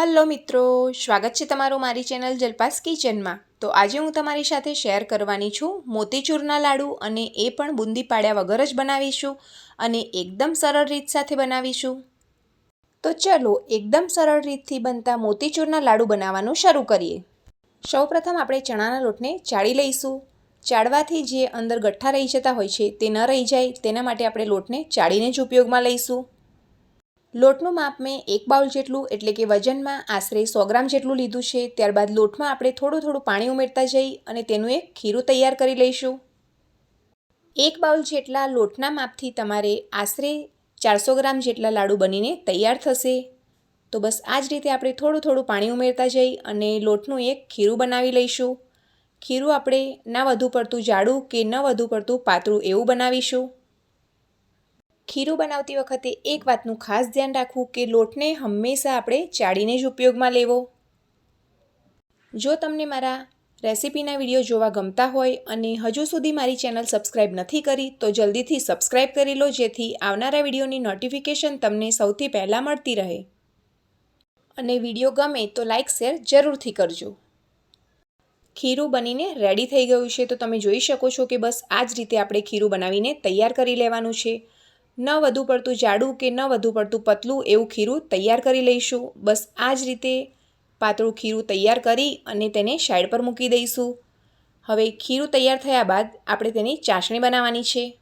Hello મિત્રો, સ્વાગત છે તમારું મારી ચેનલ જલપાસ કિચનમાં. તો આજે હું તમારી સાથે શેર કરવાની છું મોતીચૂરના લાડુ અને એ પણ બુંદી પાડ્યા વગર જ બનાવીશું અને એકદમ સરળ રીત સાથે બનાવીશું. તો ચલો એકદમ સરળ રીતથી બનતા મોતીચૂરના લાડુ બનાવવાનું શરૂ કરીએ. સૌપ્રથમ આપણે ચણાના લોટને ચાળી લઈશું. ચાળવાથી જે અંદર ગઠ્ઠા રહી જતા હોય છે તે ન રહી જાય, તેના માટે આપણે લોટને ચાળીને જ ઉપયોગમાં લઈશું. લોટનું માપ મેં એક બાઉલ જેટલું, એટલે કે વજનમાં આશરે સો ગ્રામ જેટલું લીધું છે. ત્યારબાદ લોટમાં આપણે થોડું થોડું પાણી ઉમેરતા જઈ અને તેનું એક ખીરું તૈયાર કરી લઈશું. એક બાઉલ જેટલા લોટના માપથી તમારે આશરે ચારસો ગ્રામ જેટલા લાડુ બનીને તૈયાર થશે. તો બસ આ જ રીતે આપણે થોડું થોડું પાણી ઉમેરતા જઈ અને લોટનું એક ખીરું બનાવી લઈશું. ખીરું આપણે ના વધુ પડતું જાડું કે ન વધુ પડતું પાતળું એવું બનાવીશું. ખીરું બનાવતી વખતે એક વાતનું ખાસ ધ્યાન રાખવું કે લોટને હંમેશા આપણે ચાળીને જ ઉપયોગમાં લેવો. જો તમને મારા રેસિપીના વીડિયો જોવા ગમતા હોય અને હજુ સુધી મારી ચેનલ સબસ્ક્રાઈબ નથી કરી, તો જલ્દીથી સબસ્ક્રાઈબ કરી લો જેથી આવનારા વિડીયોની નોટિફિકેશન તમને સૌથી પહેલાં મળતી રહે. અને વીડિયો ગમે તો લાઇક, શેર જરૂરથી કરજો. ખીરું બનીને રેડી થઈ ગયું છે, તો તમે જોઈ શકો છો કે બસ આ જ રીતે આપણે ખીરું બનાવીને તૈયાર કરી લેવાનું છે. ન વધુ પડતું જાડું કે ન વધુ પડતું પતલું એવું ખીરું તૈયાર કરી લઈશું. બસ આ જ રીતે પાતળું ખીરું તૈયાર કરી અને તેને સાઈડ પર મૂકી દઈશું. હવે ખીરું તૈયાર થયા બાદ આપણે તેની ચાસણી બનાવવાની છે.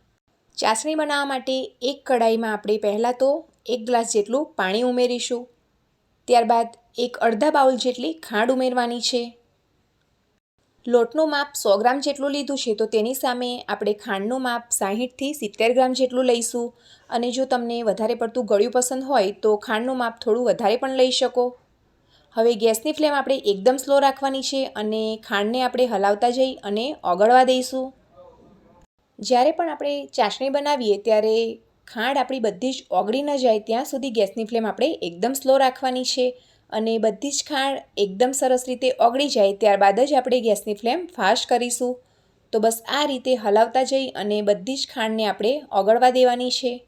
ચાસણી બનાવવા માટે એક કઢાઈમાં આપણે પહેલાં તો એક ગ્લાસ જેટલું પાણી ઉમેરીશું. ત્યારબાદ એક અડધા બાઉલ જેટલી ખાંડ ઉમેરવાની છે. લોટનું માપ સો ગ્રામ જેટલું લીધું છે, તો તેની સામે આપણે ખાંડનું માપ સાહીઠથી સિત્તેર ગ્રામ જેટલું લઈશું. અને જો તમને વધારે પડતું ગળ્યું પસંદ હોય, તો ખાંડનું માપ થોડું વધારે પણ લઈ શકો. હવે ગેસની ફ્લેમ આપણે એકદમ સ્લો રાખવાની છે અને ખાંડને આપણે હલાવતા જઈ અને ઓગળવા દઈશું. જ્યારે પણ આપણે ચાસણી બનાવીએ, ત્યારે ખાંડ આપણી બધી જ ઓગળી ન જાય, ત્યાં સુધી ગેસની ફ્લેમ આપણે એકદમ સ્લો રાખવાની છે. અને બધી જ ખાંડ એકદમ સરસ રીતે ઓગળી જાય ત્યારબાદ જ આપણે ગેસની ફ્લેમ ફાસ્ટ કરીશું. તો બસ આ રીતે હલાવતા જઈ અને બધી જ ખાંડને આપણે ઓગળવા દેવાની છે.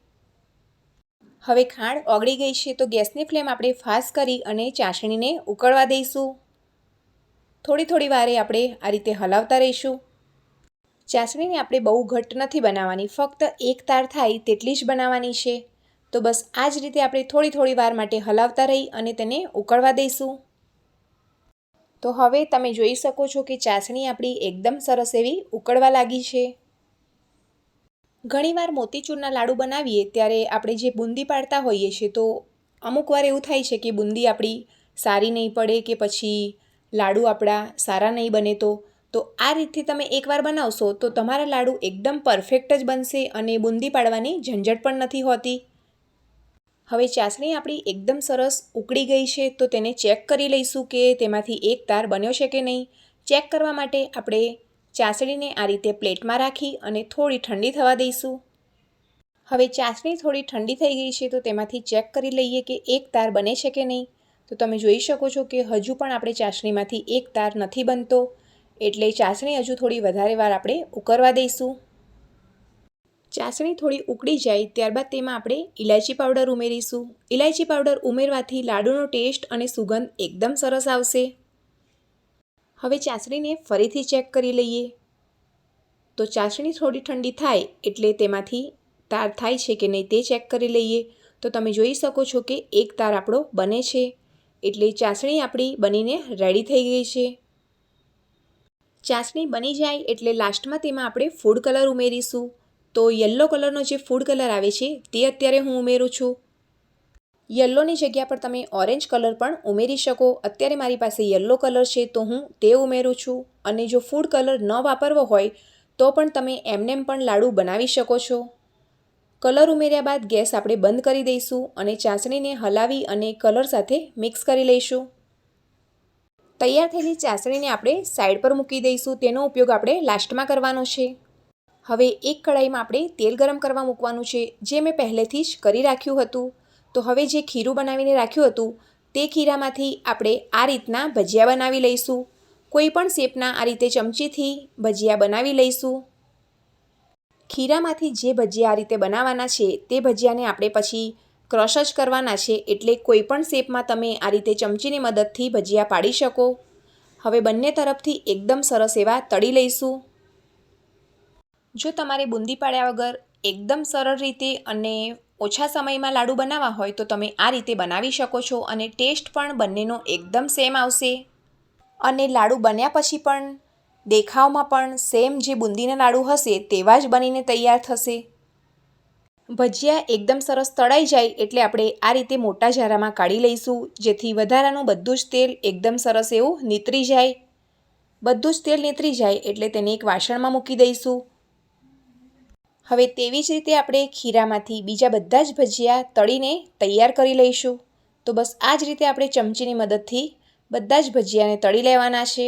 હવે ખાંડ ઓગળી ગઈ છે તો ગેસની ફ્લેમ આપણે ફાસ્ટ કરી અને ચાસણીને ઉકળવા દઈશું. થોડી થોડી વારે આપણે આ રીતે હલાવતા રહીશું. ચાસણીને આપણે બહુ ઘટ્ટ નથી બનાવવાની, ફક્ત એક તાર થાય તેટલી જ બનાવવાની છે. તો બસ આ જ રીતે આપણે થોડી થોડી વાર માટે હલાવતા રહી અને તેને ઉકળવા દઈશું. તો હવે તમે જોઈ શકો છો કે ચાસણી આપણી એકદમ સરસ એવી ઉકળવા લાગી છે. ઘણીવાર મોતીચૂરના લાડુ બનાવીએ ત્યારે આપણે જે બુંદી પાડતા હોઈએ છીએ તો અમુક વાર એવું થાય છે કે બુંદી આપણી સારી નહીં પડે કે પછી લાડુ આપણા સારા નહીં બને તો. તો આ રીતથી તમે એકવાર બનાવશો તો તમારા લાડુ એકદમ પરફેક્ટ જ બનશે અને બુંદી પાડવાની ઝંઝટ પણ નથી હોતી. હવે ચાસણી આપણી એકદમ સરસ ઉકળી ગઈ છે, તો તેને ચેક કરી લઈશું કે તેમાંથી એક તાર બન્યો છે કે નહીં. ચેક કરવા માટે આપણે ચાસણીને આ રીતે પ્લેટમાં રાખી અને થોડી ઠંડી થવા દઈશું. હવે ચાસણી થોડી ઠંડી થઈ ગઈ છે, તો તેમાંથી ચેક કરી લઈએ કે એક તાર બને છે કે નહીં. તો તમે જોઈ શકો છો કે હજુ પણ આપણે ચાસણીમાંથી એક તાર નથી બનતો. એટલે ચાસણી હજુ થોડી વધારે વાર આપણે ઉકરવા દઈશું. ચાસણી થોડી ઉકળી જાય ત્યારબાદ તેમાં આપણે ઇલાયચી પાવડર ઉમેરીશું. ઇલાયચી પાવડર ઉમેરવાથી લાડુનો ટેસ્ટ અને સુગંધ એકદમ સરસ આવશે. હવે ચાસણીને ફરીથી ચેક કરી લઈએ. તો ચાસણી થોડી ઠંડી થાય એટલે તેમાંથી તાર થાય છે કે નહીં તે ચેક કરી લઈએ. તો તમે જોઈ શકો છો કે એક તાર આપણો બને છે. એટલે ચાસણી આપણી બનીને રેડી થઈ ગઈ છે. ચાસણી બની જાય એટલે લાસ્ટમાં તેમાં આપણે ફૂડ કલર ઉમેરીશું. તો યલો કલરનો જે ફૂડ કલર આવે છે, તે અત્યારે હું ઉમેરું છું. યલ્લોની જગ્યા પર તમે ઓરેન્જ કલર પણ ઉમેરી શકો. અત્યારે મારી પાસે યલો કલર છે, તો હું તે ઉમેરું છું. અને જો ફૂડ કલર ન વાપરવો હોય, તો પણ તમે એમનેમ પણ લાડુ બનાવી શકો છો. કલર ઉમેર્યા બાદ ગેસ આપણે બંધ કરી દઈશું અને ચાસણીને હલાવી અને કલર સાથે મિક્સ કરી લઈશું. તૈયાર થયેલી ચાસણીને આપણે સાઈડ પર મૂકી દઈશું. તેનો ઉપયોગ આપણે લાસ્ટમાં કરવાનો છે. હવે એક કઢાઈમાં આપણે તેલ ગરમ કરવા મૂકવાનું છે, જે મેં પહેલેથી જ કરી રાખ્યું હતું. તો હવે જે ખીરું બનાવીને રાખ્યું હતું, તે ખીરામાંથી આપણે આ રીતના ભજીયા બનાવી લઈશું. કોઈ પણ શેપના આ રીતે ચમચીથી ભજીયા બનાવી લઈશું. ખીરામાંથી જે ભજીયા આ રીતે બનાવવાના છે, તે ભજીયાને આપણે પછી ક્રશ જ કરવાના છે, એટલે કોઈ પણ શેપમાં તમે આ રીતે ચમચીની મદદથી ભજીયા પાડી શકો. હવે બંને તરફથી એકદમ સરસ એવા તળી લઈશું. જો તમારે બુંદી પાડ્યા વગર એકદમ સરળ રીતે અને ઓછા સમયમાં લાડુ બનાવવા હોય તો તમે આ રીતે બનાવી શકો છો અને ટેસ્ટ પણ બંનેનો એકદમ સેમ આવશે. અને લાડુ બન્યા પછી પણ દેખાવમાં પણ સેમ જે બુંદીના લાડુ હશે તેવા જ બનીને તૈયાર થશે. ભજીયા એકદમ સરસ તળાઈ જાય એટલે આપણે આ રીતે મોટા જારામાં કાઢી લઈશું, જેથી વધારાનું બધું જ તેલ એકદમ સરસ એવું નીતરી જાય. બધું જ તેલ નીતરી જાય એટલે તેને એક વાસણમાં મૂકી દઈશું. હવે તેવી જ રીતે આપણે ખીરામાંથી બીજા બધા જ ભજીયા તળીને તૈયાર કરી લઈશું. તો બસ આ જ રીતે આપણે ચમચીની મદદથી બધા જ ભજીયાને તળી લેવાના છે.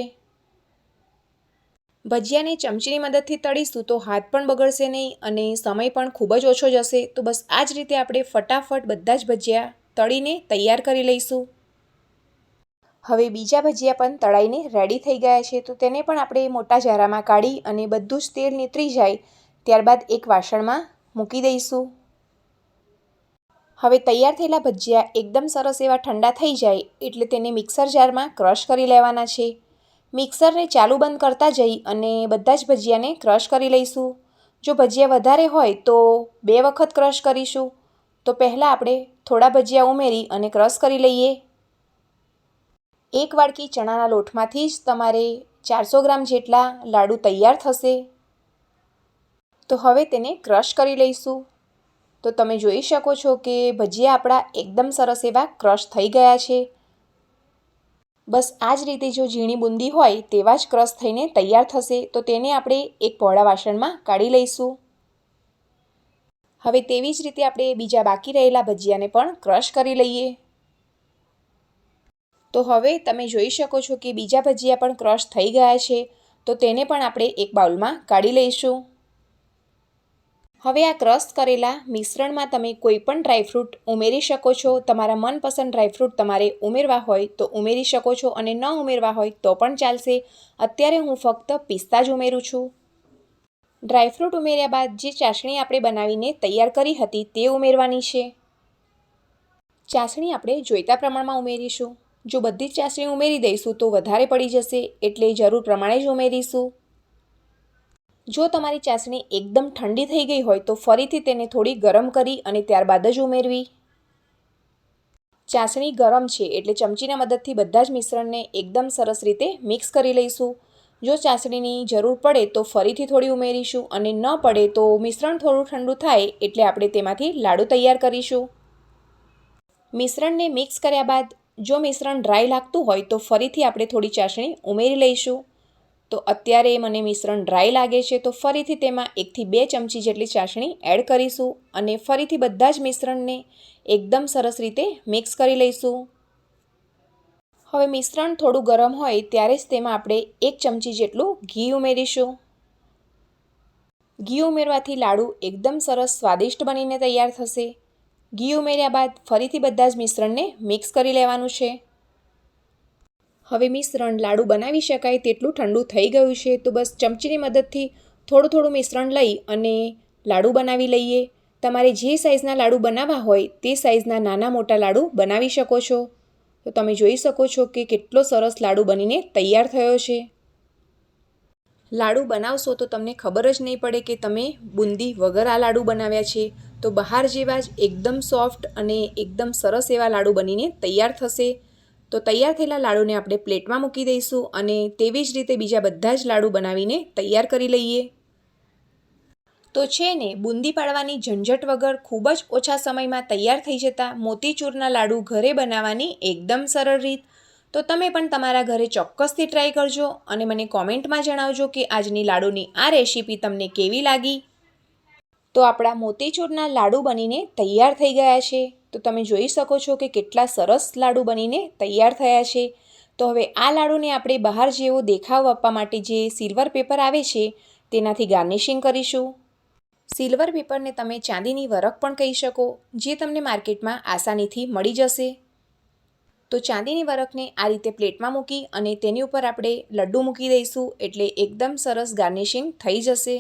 ભજીયાને ચમચીની મદદથી તળીશું તો હાથ પણ બગડશે નહીં અને સમય પણ ખૂબ જ ઓછો જશે. તો બસ આ જ રીતે આપણે ફટાફટ બધા જ ભજીયા તળીને તૈયાર કરી લઈશું. હવે બીજા ભજીયા પણ તળાઈને રેડી થઈ ગયા છે. તો તેને પણ આપણે મોટા જારામાં કાઢી અને બધું જ તેલ નીતરી જાય ત્યારબાદ એક વાસણમાં મૂકી દઈશું. હવે તૈયાર થયેલા ભજીયા એકદમ સરસ એવા ઠંડા થઈ જાય એટલે તેને મિક્સર જારમાં ક્રશ કરી લેવાના છે. મિક્સરને ચાલુ બંધ કરતા જઈ અને બધા જ ભજીયાને ક્રશ કરી લઈશું. જો ભજીયા વધારે હોય તો બે વખત ક્રશ કરીશું. તો પહેલાં આપણે થોડા ભજીયા ઉમેરી અને ક્રશ કરી લઈએ. એક વાડકી ચણાના લોટમાંથી જ તમારે ચારસો ગ્રામ જેટલા લાડુ તૈયાર થશે. તો હવે તેને ક્રશ કરી લઈશું. તો તમે જોઈ શકો છો કે ભજીયા આપણા એકદમ સરસ એવા ક્રશ થઈ ગયા છે. બસ આ જ રીતે જો ઝીણી બુંદી હોય તેવા જ ક્રશ થઈને તૈયાર થશે તો તેને આપણે એક પહોળા વાસણમાં કાઢી લઈશું. હવે તેવી જ રીતે આપણે બીજા બાકી રહેલા ભજીયાને પણ ક્રશ કરી લઈએ. તો હવે તમે જોઈ શકો છો કે બીજા ભજીયા પણ ક્રશ થઈ ગયા છે. તો તેને પણ આપણે એક બાઉલમાં કાઢી લઈશું. હવે આ ક્રશ કરેલા મિશ્રણમાં તમે કોઈ પણ ડ્રાયફ્રૂટ ઉમેરી શકો છો. તમારા મનપસંદ ડ્રાયફ્રૂટ તમારે ઉમેરવા હોય તો ઉમેરી શકો છો અને ન ઉમેરવા હોય તો પણ ચાલશે. અત્યારે હું ફક્ત પિસ્તા જ ઉમેરું છું. ડ્રાયફ્રૂટ ઉમેર્યા બાદ જે ચાસણી આપણે બનાવીને તૈયાર કરી હતી તે ઉમેરવાની છે. ચાસણી આપણે જોઈતા પ્રમાણમાં ઉમેરીશું. જો બધી જ ચાસણી ઉમેરી દઈશું તો વધારે પડી જશે એટલે જરૂર પ્રમાણે જ ઉમેરીશું. જો તમારી ચાસણી એકદમ ઠંડી થઈ ગઈ હોય તો ફરીથી તેને થોડી ગરમ કરી અને ત્યારબાદ જ ઉમેરવી. ચાસણી ગરમ છે એટલે ચમચીના મદદથી બધા જ મિશ્રણને એકદમ સરસ રીતે મિક્સ કરી લઈશું. જો ચાસણીની જરૂર પડે તો ફરીથી થોડી ઉમેરીશું અને ન પડે તો મિશ્રણ થોડું ઠંડુ થાય એટલે આપણે તેમાંથી લાડુ તૈયાર કરીશું. મિશ્રણને મિક્સ કર્યા બાદ જો મિશ્રણ ડ્રાય લાગતું હોય તો ફરીથી આપણે થોડી ચાસણી ઉમેરી લઈશું. તો અત્યારે મને મિશ્રણ ડ્રાય લાગે છે, તો ફરીથી તેમાં એકથી બે ચમચી જેટલી ચાસણી એડ કરીશું અને ફરીથી બધા જ મિશ્રણને એકદમ સરસ રીતે મિક્સ કરી લઈશું. હવે મિશ્રણ થોડું ગરમ હોય ત્યારે જ તેમાં આપણે એક ચમચી જેટલું ઘી ઉમેરીશું. ઘી ઉમેરવાથી લાડુ એકદમ સરસ સ્વાદિષ્ટ બનીને તૈયાર થશે. ઘી ઉમેર્યા બાદ ફરીથી બધા જ મિશ્રણને મિક્સ કરી લેવાનું છે. હવે મિશ્રણ લાડુ બનાવી શકાય તેટલું ઠંડુ થઈ ગયું છે, તો બસ ચમચીની મદદથી થોડું થોડું મિશ્રણ લઈ અને લાડુ બનાવી લઈએ. તમારે જે સાઇઝના લાડુ બનાવવા હોય તે સાઇઝના નાના મોટા લાડુ બનાવી શકો છો. તો તમે જોઈ શકો છો કે કેટલો સરસ લાડુ બનીને તૈયાર થયો છે. લાડુ બનાવશો તો તમને ખબર જ નહીં પડે કે તમે બુંદી વગર આ લાડુ બનાવ્યા છે. તો બહાર જેવા જ એકદમ સોફ્ટ અને એકદમ સરસ એવા લાડુ બનીને તૈયાર થશે. તો તૈયાર થયેલા લાડુને આપણે પ્લેટમાં મૂકી દઈશું અને તેવી જ રીતે બીજા બધા જ લાડુ બનાવીને તૈયાર કરી લઈએ. તો છે ને, બુંદી પાડવાની ઝંઝટ વગર ખૂબ જ ઓછા સમયમાં તૈયાર થઈ જતા મોતીચૂરના લાડુ ઘરે બનાવવાની એકદમ સરળ રીત. તો તમે પણ તમારા ઘરે ચોક્કસથી ટ્રાય કરજો અને મને કોમેન્ટમાં જણાવજો કે આજની લાડુની આ રેસીપી તમને કેવી લાગી. તો આપણા મોતીચૂરના લાડુ બનીને તૈયાર થઈ ગયા છે. તો તમે જોઈ શકો છો કે કેટલા સરસ લાડુ બનીને તૈયાર થયા છે. તો હવે આ લાડુને આપણે બહાર જેવો દેખાવ આપવા માટે જે સિલ્વર પેપર આવે છે, તેનાથી ગાર્નિશિંગ કરીશું. સિલ્વર પેપરને તમે ચાંદીની વરખ પણ કહી શકો, જે તમને માર્કેટમાં આસાનીથી મળી જશે. તો ચાંદીની વરખને આ રીતે પ્લેટમાં મૂકી અને તેની ઉપર આપણે લડ્ડુ મૂકી દઈશું, એટલે એકદમ સરસ ગાર્નિશિંગ થઈ જશે.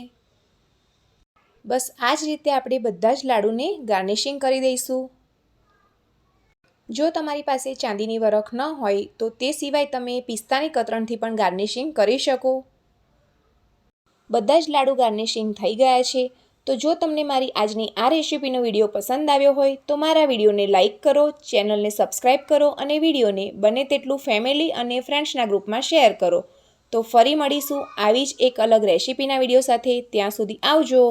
બસ આ જ રીતે આપણે બધા જ લાડુને ગાર્નિશિંગ કરી દઈશું. જો તમારી પાસે ચાંદીની વરખ ન હોય, તો તે સિવાય તમે પિસ્તાની કતરણથી પણ ગાર્નિશિંગ કરી શકો. બધા જ લાડુ ગાર્નિશિંગ થઈ ગયા છે. તો જો તમને મારી આજની આ રેસિપીનો વીડિયો પસંદ આવ્યો હોય, તો મારા વિડીયોને લાઇક કરો, ચેનલને સબસ્ક્રાઈબ કરો અને વિડીયોને બને તેટલું ફેમિલી અને ફ્રેન્ડ્સના ગ્રુપમાં શેર કરો. તો ફરી મળીશું આવી જ એક અલગ રેસીપીના વીડિયો સાથે. ત્યાં સુધી આવજો.